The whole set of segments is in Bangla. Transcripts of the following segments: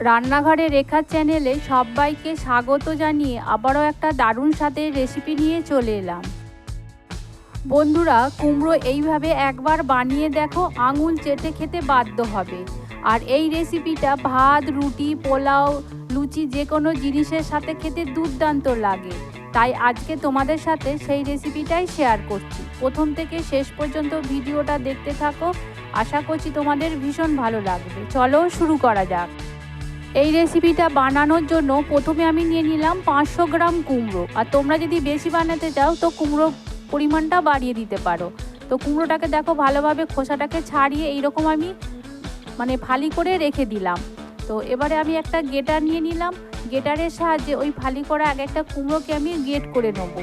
রান্নাঘরে রেখা চ্যানেলে সবাইকে স্বাগত জানিয়ে আবারও একটা দারুণ স্বাদের রেসিপি নিয়ে চলে এলাম। বন্ধুরা, কুমড়ো এইভাবে একবার বানিয়ে দেখো, আঙুল চেটে খেতে বাধ্য হবে। আর এই রেসিপিটা ভাত, রুটি, পোলাও, লুচি যে কোনো জিনিসের সাথে খেতে দুর্দান্ত লাগে। তাই আজকে তোমাদের সাথে সেই রেসিপিটাই শেয়ার করছি। প্রথম থেকে শেষ পর্যন্ত ভিডিওটা দেখতে থাকো। আশা করছি তোমাদের ভীষণ ভালো লাগবে। চলো শুরু করা যাক। এই রেসিপিটা বানানোর জন্য প্রথমে আমি নিয়ে নিলাম পাঁচশো গ্রাম কুমড়ো। আর তোমরা যদি বেশি বানাতে চাও, তো কুমড়ো পরিমাণটা বাড়িয়ে দিতে পারো। তো কুমড়োটাকে দেখো ভালোভাবে খোসাটাকে ছাড়িয়ে এইরকম আমি মানে ফালি করে রেখে দিলাম। তো এবারে আমি একটা গেটার নিয়ে নিলাম। গেটারের সাহায্যে ওই ফালি করা এক একটা কুমড়োকে আমি গেট করে নেব।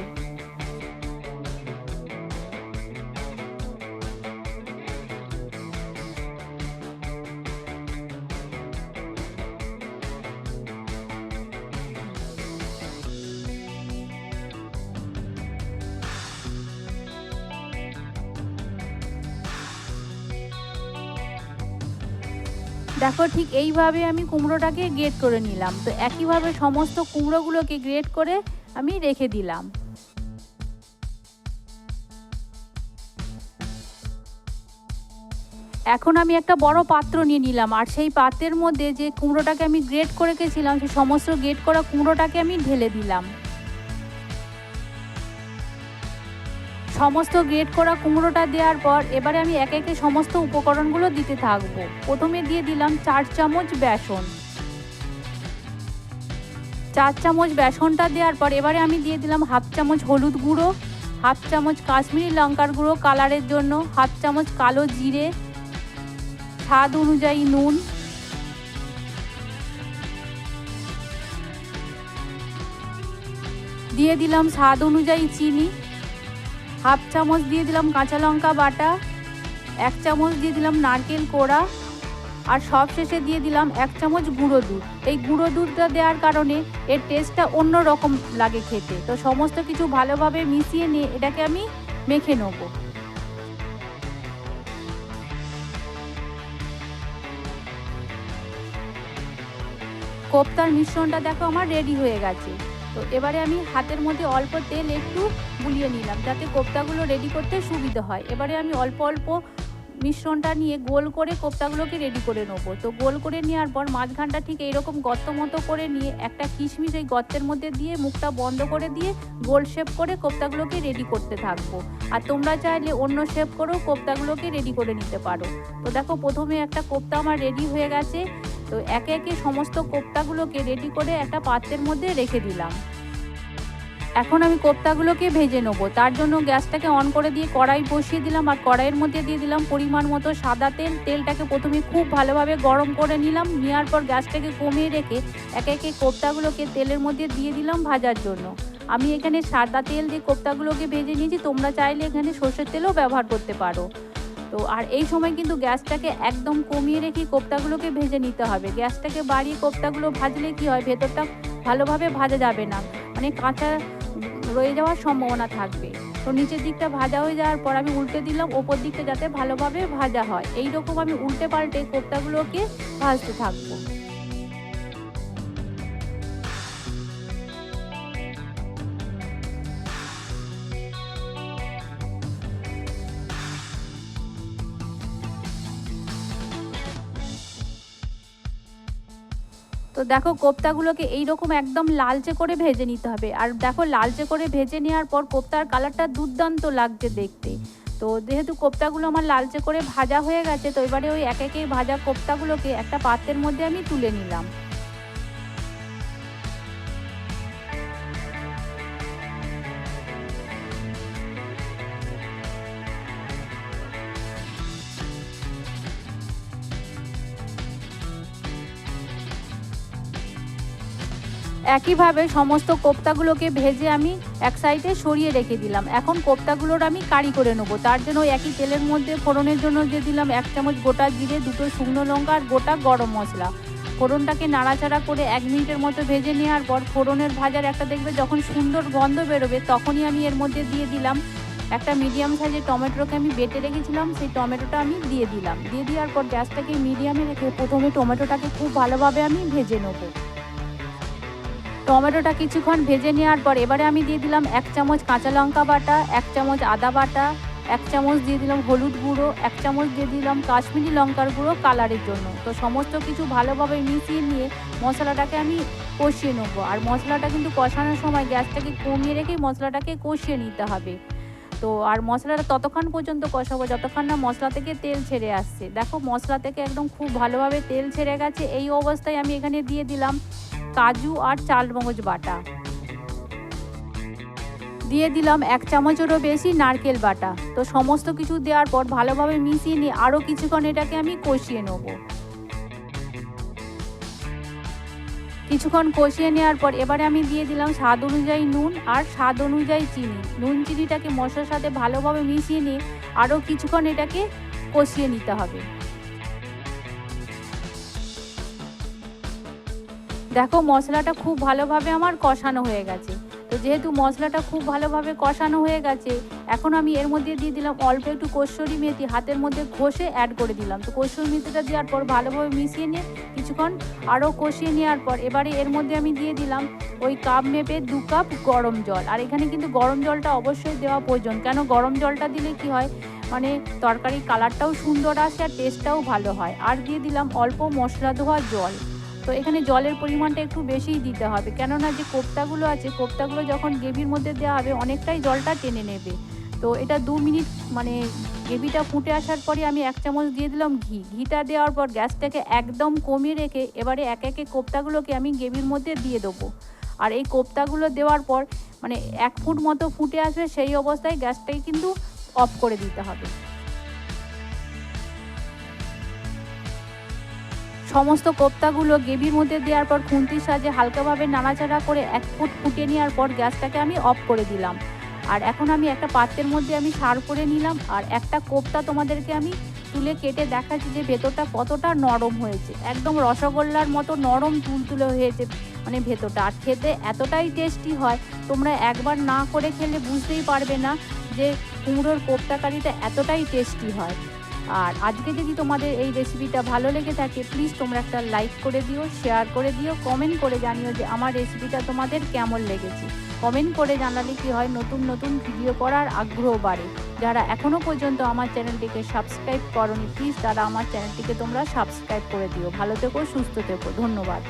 দেখো, ঠিক এইভাবে আমি কুমড়োটাকে গ্রেট করে নিলাম। তো একইভাবে সমস্ত কুমড়োগুলোকে গ্রেট করে আমি রেখে দিলাম। এখন আমি একটা বড় পাত্র নিয়ে নিলাম, আর সেই পাত্রের মধ্যে যে কুমড়োটাকে আমি গ্রেট করে রেখেছিলাম সেই সমস্ত গ্রেট করা কুমড়োটাকে আমি ঢেলে দিলাম। সমস্ত গ্রেট করা কুমড়োটা দেওয়ার পর এবারে আমি একে একে সমস্ত উপকরণগুলো দিতে থাকব। প্রথমে দিয়ে দিলাম চার চামচ বেসন। চার চামচ বেসনটা দেওয়ার পর এবারে আমি দিয়ে দিলাম হাফ চামচ হলুদ গুঁড়ো, হাফ চামচ কাশ্মীরি লঙ্কার গুঁড়ো কালারের জন্য, হাফ চামচ কালো জিরে, স্বাদ অনুযায়ী নুন। দিয়ে দিলাম স্বাদ অনুযায়ী চিনি। হাফ চামচ দিয়ে দিলাম কাঁচা লঙ্কা বাটা, এক চামচ দিয়ে দিলাম নারকেল কোড়া, আর সব শেষে দিয়ে দিলাম এক চামচ গুঁড়ো দুধ। এই গুঁড়ো দুধটা দেওয়ার কারণে এর টেস্টটা অন্য রকম লাগে খেতে। তো সমস্ত কিছু ভালোভাবে মিশিয়ে নিয়ে এটাকে আমি মেখে নেব। কোপ্তার মিশ্রণটা দেখো আমার রেডি হয়ে গেছে। তো এবারে আমি হাতের মধ্যে অল্প তেল একটু বুলিয়ে নিলাম যাতে কোপ্তাগুলো রেডি করতে সুবিধা হয়। এবারে আমি অল্প অল্প মিশ্রণটা নিয়ে গোল করে কোপ্তাগুলোকে রেডি করে নেব। তো গোল করে নেওয়ার পর মাঝখানটা ঠিক এইরকম গর্ত মতো করে নিয়ে একটা কিশমিশ এই গর্তের মধ্যে দিয়ে মুখটা বন্ধ করে দিয়ে গোল শেপ করে কোপ্তাগুলোকে রেডি করতে থাকব। আর তোমরা চাইলে অন্য শেপ করেও কোপ্তাগুলোকে রেডি করে নিতে পারো। তো দেখো প্রথমে একটা কোপ্তা আমার রেডি হয়ে গেছে। তো একে একে সমস্ত কোপ্তাগুলোকে রেডি করে একটা পাত্রের মধ্যে রেখে দিলাম। এখন আমি কোপ্তাগুলোকে ভেজে নেব। তার জন্য গ্যাসটাকে অন করে দিয়ে কড়াই বসিয়ে দিলাম আর কড়াইয়ের মধ্যে দিয়ে দিলাম পরিমাণ মতো সাদা তেল। তেলটাকে প্রথমে খুব ভালোভাবে গরম করে নিলাম। নেওয়ার পর গ্যাসটাকে কমিয়ে রেখে একে একে কোপ্তাগুলোকে তেলের মধ্যে দিয়ে দিলাম ভাজার জন্য। আমি এখানে সাদা তেল দিয়ে কোপ্তাগুলোকে ভেজে নিয়েছি। তোমরা চাইলে এখানে সর্ষের তেলও ব্যবহার করতে পারো। তো আর এই সময় কিন্তু গ্যাসটাকে একদম কমিয়ে রেখে কোপ্তাগুলোকে ভেজে নিতে হবে। গ্যাসটাকে বাড়িয়ে কোপ্তাগুলো ভাজলে কি হয়? ভেতরটা ভালোভাবে ভাজা যাবে না। মানে কাঁচা রয়ে যাওয়ার সম্ভাবনা থাকবে। তো নিচের দিকটা ভাজা হয়ে যাওয়ার পর আমি উল্টে দিলাম, ওপর দিকটা যাতে ভালোভাবে ভাজা হয়। এই রকম আমি উল্টে পাল্টে কোপ্তাগুলোকে ভাজতে থাকব। তো দেখো কোপ্তাগুলোকে এইরকম একদম লালচে করে ভেজে নিতে হবে। আর দেখো লালচে করে ভেজে নেওয়ার পর কোপ্তার কালারটা দুর্দান্ত লাগছে দেখতে। তো যেহেতু কোপ্তাগুলো আমার লালচে করে ভাজা হয়ে গেছে, তো এবারে ওই এক একে ভাজা কোপ্তাগুলোকে একটা পাত্রের মধ্যে আমি তুলে নিলাম। একইভাবে সমস্ত কোপ্তাগুলোকে ভেজে আমি এক সাইডে সরিয়ে রেখে দিলাম। এখন কোপ্তাগুলোর আমি কারি করে নেব। তার জন্য একই তেলের মধ্যে ফোড়নের জন্য যে দিলাম এক চামচ গোটা জিরে, দুটো শুকনো লঙ্কা আর গোটা গরম মশলা। ফোড়নটাকে নাড়াচাড়া করে এক মিনিটের মতো ভেজে নেওয়ার পর ফোড়নের ভাজার একটা দেখবে যখন সুন্দর গন্ধ বেরোবে তখনই আমি এর মধ্যে দিয়ে দিলাম একটা মিডিয়াম সাইজের টমেটোকে আমি বেটে রেখেছিলাম। সেই টমেটোটা আমি দিয়ে দিলাম। দিয়ে দেওয়ার পর গ্যাসটাকে মিডিয়ামে রেখে প্রথমে টমেটোটাকে খুব ভালোভাবে আমি ভেজে নেব। টমেটোটা কিছুক্ষণ ভেজে নেওয়ার পর এবারে আমি দিয়ে দিলাম এক চামচ কাঁচা লঙ্কা বাটা, এক চামচ আদা বাটা, এক চামচ দিয়ে দিলাম হলুদ গুঁড়ো, এক চামচ দিয়ে দিলাম কাশ্মীরি লঙ্কার গুঁড়ো কালারের জন্য। তো সমস্ত কিছু ভালোভাবে মিশিয়ে নিয়ে মশলাটাকে আমি কষিয়ে নেব। আর মশলাটা কিন্তু কষানোর সময় গ্যাসটাকে কমিয়ে রেখে মশলাটাকে কষিয়ে নিতে হবে। তো আর মশলাটা ততক্ষণ পর্যন্ত কষাবো, যতক্ষণ না মশলা থেকে তেল ছেড়ে আসছে। দেখো মশলা থেকে একদম খুব ভালোভাবে তেল ছেড়ে গেছে। এই অবস্থায় আমি এখানে দিয়ে দিলাম কাজু আর চালমগজ বাটা। দিয়ে দিলাম এক চামচেরও বেশি নারকেল বাটা। তো সমস্ত কিছু দেওয়ার পর ভালোভাবে মিশিয়ে নিয়ে আরও কিছুক্ষণ এটাকে আমি কষিয়ে নেব। কিছুক্ষণ কষিয়ে নেওয়ার পর এবারে আমি দিয়ে দিলাম স্বাদ অনুযায়ী নুন আর স্বাদ অনুযায়ী চিনি। নুন চিনিটাকে মশলার সাথে ভালোভাবে মিশিয়ে নিয়ে আরও কিছুক্ষণ এটাকে কষিয়ে নিতে হবে। দেখো, মশলাটা খুব ভালোভাবে আমার কষানো হয়ে গেছে। তো যেহেতু মশলাটা খুব ভালোভাবে কষানো হয়ে গেছে, এখন আমি এর মধ্যে দিয়ে দিলাম অল্প একটু কষরি মেথি, হাতের মধ্যে ঘষে অ্যাড করে দিলাম। তো কষরি মেথিটা দেওয়ার পর ভালোভাবে মিশিয়ে নিয়ে কিছুক্ষণ আরও কষিয়ে নেওয়ার পর এবারে এর মধ্যে আমি দিয়ে দিলাম ওই কাপ মেপে দু কাপ গরম জল। আর এখানে কিন্তু গরম জলটা অবশ্যই দেওয়া প্রয়োজন। কেন গরম জলটা দিলে কি হয়? মানে তরকারির কালারটাও সুন্দর আসে আর টেস্টটাও ভালো হয়। আর দিয়ে দিলাম অল্প মশলা ধোয়া জল। তো এখানে জলের পরিমাণটা একটু বেশিই দিতে হবে। কেননা যে কোপ্তাগুলো আছে, কোপ্তাগুলো যখন গ্রেভির মধ্যে দেওয়া হবে, অনেকটাই জলটা টেনে নেবে। তো এটা দু মিনিট মানে গ্রেভিটা ফুটে আসার পরে আমি এক চামচ দিয়ে দিলাম ঘি। ঘিটা দেওয়ার পর গ্যাসটাকে একদম কমিয়ে রেখে এবারে এক একে কোপ্তাগুলোকে আমি গ্রেভির মধ্যে দিয়ে দেবো। আর এই কোপ্তাগুলো দেওয়ার পর মানে এক ফুট মতো ফুটে আসবে সেই অবস্থায় গ্যাসটাকে কিন্তু অফ করে দিতে হবে। সমস্ত কোপ্তাগুলো গ্রেভির মধ্যে দেওয়ার পর খুন্তির সাহায্যে হালকাভাবে নাড়াচাড়া করে এক ফুট ফুটিয়ে নেওয়ার পর গ্যাসটাকে আমি অফ করে দিলাম। আর এখন আমি একটা পাত্রের মধ্যে আমি সার করে নিলাম আর একটা কোপ্তা তোমাদেরকে আমি তুলে কেটে দেখাচ্ছি যে ভেতরটা কতটা নরম হয়েছে। একদম রসগোল্লার মতো নরম তুলতুলে হয়েছে মানে ভেতরটা। আর খেতে এতটাই টেস্টি হয়, তোমরা একবার না করে খেলে বুঝতেই পারবে না যে কুমড়োর কোপ্তা কারিটা এতটাই টেস্টি হয়। আর আজকে যদি তোমাদের এই রেসিপিটা ভালো লেগে থাকে প্লিজ তোমরা একটা লাইক করে দিও শেয়ার করে দিও কমেন্ট করে জানিও যে আমার রেসিপিটা তোমাদের কেমন লেগেছে। কমেন্ট করে জানালে কি হয়, নতুন নতুন ভিডিও করার আগ্রহ বাড়ে। যারা এখনও পর্যন্ত আমার চ্যানেলটিকে সাবস্ক্রাইব করনি প্লিজ তারা আমার চ্যানেলটিকে তোমরা সাবস্ক্রাইব করে দিও। ভালো থেকো, সুস্থ থেকো। ধন্যবাদ।